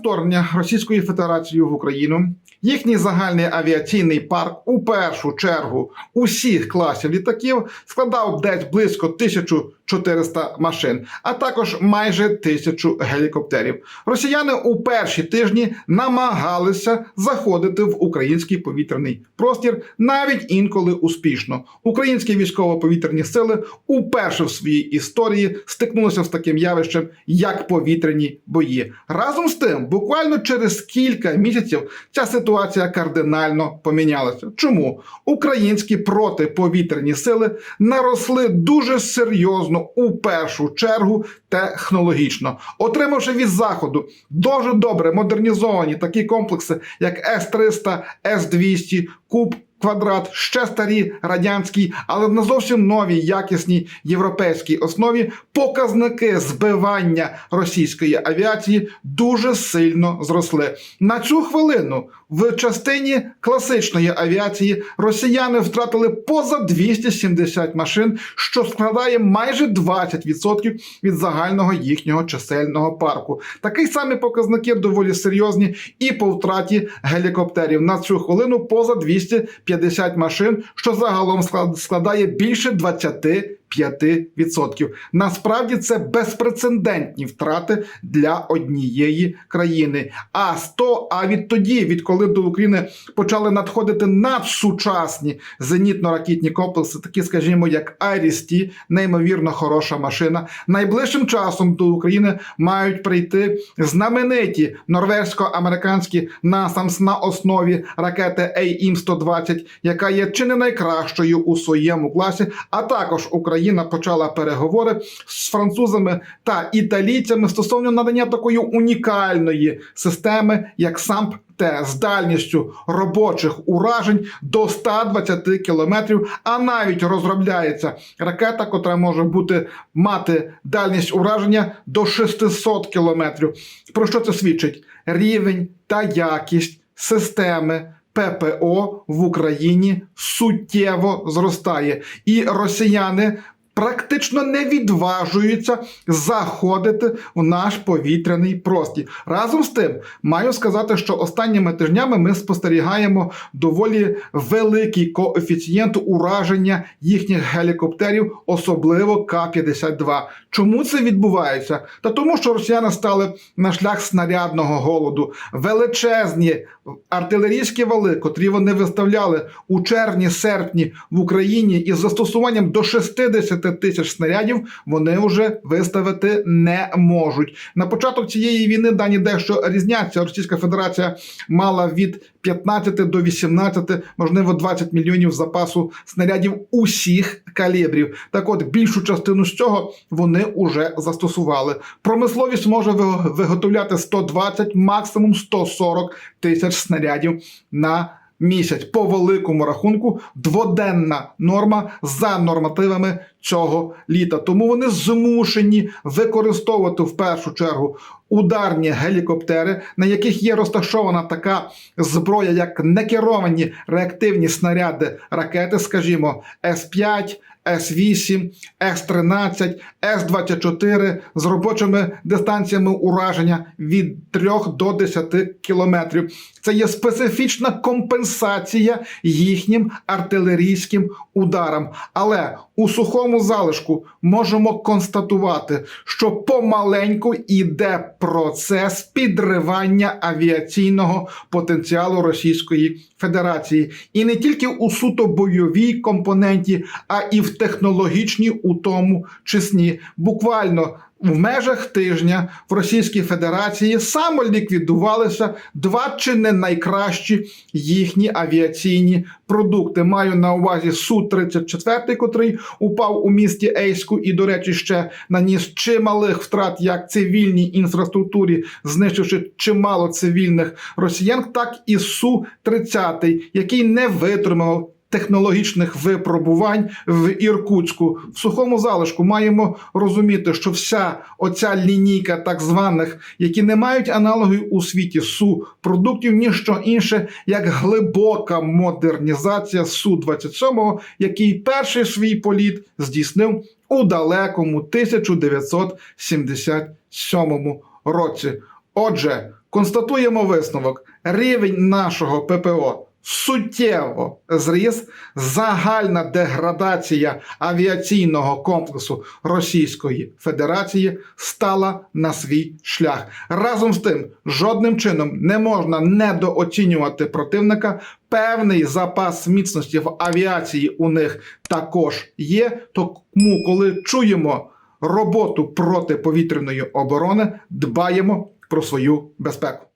вторгнення Російської Федерації в Україну. Їхній загальний авіаційний парк у першу чергу усіх класів літаків складав десь близько 1400 машин, а також майже тисячу гелікоптерів. Росіяни у перші тижні намагалися заходити в український повітряний простір, навіть інколи успішно. Українські військово-повітряні сили уперше в своїй історії стикнулися з таким явищем, як повітряні бої. Разом з тим, буквально через кілька місяців ця ситуація кардинально помінялася. Чому українські протиповітряні сили наросли дуже серйозно у першу чергу технологічно, отримавши від заходу дуже добре модернізовані такі комплекси, як С-300, С-200, Куб. Квадрат ще старі радянські, але на зовсім новій якісній європейській основі показники збивання російської авіації дуже сильно зросли. На цю хвилину в частині класичної авіації росіяни втратили поза 270 машин, що складає майже 20% від загального їхнього чисельного парку. Такі самі показники доволі серйозні і по втраті гелікоптерів. На цю хвилину поза 250 машин, що загалом склад- складає більше 25%. Насправді це безпрецедентні втрати для однієї країни. А 100, а відтоді, відколи до України почали надходити надсучасні зенітно-ракетні комплекси, такі, скажімо, як Айріс-Ті, неймовірно хороша машина. Найближчим часом до України мають прийти знамениті норвезько-американські NASAMS на основі ракети AIM-120, яка є чи не найкращою у своєму класі. А також Україна почала переговори з французами та італійцями стосовно надання такої унікальної системи, як САМП. Т з дальністю робочих уражень до 120 кілометрів, а навіть розробляється ракета, котра може бути мати дальність ураження до 600 кілометрів. Про що це свідчить? Рівень та якість системи. ППО в Україні суттєво зростає, і росіяни практично не відважуються заходити в наш повітряний простір. Разом з тим, маю сказати, що останніми тижнями ми спостерігаємо доволі великий коефіцієнт ураження їхніх гелікоптерів, особливо К-52. Чому це відбувається? Та тому, що росіяни стали на шлях снарядного голоду. Величезні артилерійські вали, котрі вони виставляли у червні-серпні в Україні із застосуванням до 60 тисяч снарядів, вони вже виставити не можуть. На початок цієї війни дані дещо різняться. Російська Федерація мала від 15 до 18, можливо, 20 мільйонів запасу снарядів усіх калібрів. Так от більшу частину з цього вони вже застосували. Промисловість може ви- виготовляти 120, максимум 140 тисяч снарядів на місяць. По великому рахунку дводенна норма за нормативами цього літа. Тому вони змушені використовувати в першу чергу ударні гелікоптери, на яких є розташована така зброя, як некеровані реактивні снаряди ракети, скажімо, С-5, С-8, С-13, С-24 з робочими дистанціями ураження від 3 до 10 кілометрів. Це є специфічна компенсація їхнім артилерійським ударам. Але у сухому залишку можемо констатувати, що помаленьку іде процес підривання авіаційного потенціалу Російської Федерації, і не тільки у суто бойовій компоненті, а і в технологічній у тому числі. Буквально в межах тижня в Російській Федерації самоліквідувалися два чи не найкращі їхні авіаційні продукти. Маю на увазі Су-34, котрий упав у місті Ейську, і, до речі, ще наніс чималих втрат як цивільній інфраструктурі, знищивши чимало цивільних росіян, так і Су-30, який не витримав технологічних випробувань в Іркутську. В сухому залишку маємо розуміти, що вся оця лінійка так званих, які не мають аналогів у світі су продуктів, ніщо інше, як глибока модернізація су 27 який перший свій політ здійснив у далекому 1977 році. Отже, констатуємо висновок: рівень нашого ППО суттєво зріс, загальна деградація авіаційного комплексу Російської Федерації стала на свій шлях. Разом з тим, жодним чином не можна недооцінювати противника. Певний запас міцності в авіації у них також є. Тому, коли чуємо роботу протиповітряної оборони, дбаємо про свою безпеку.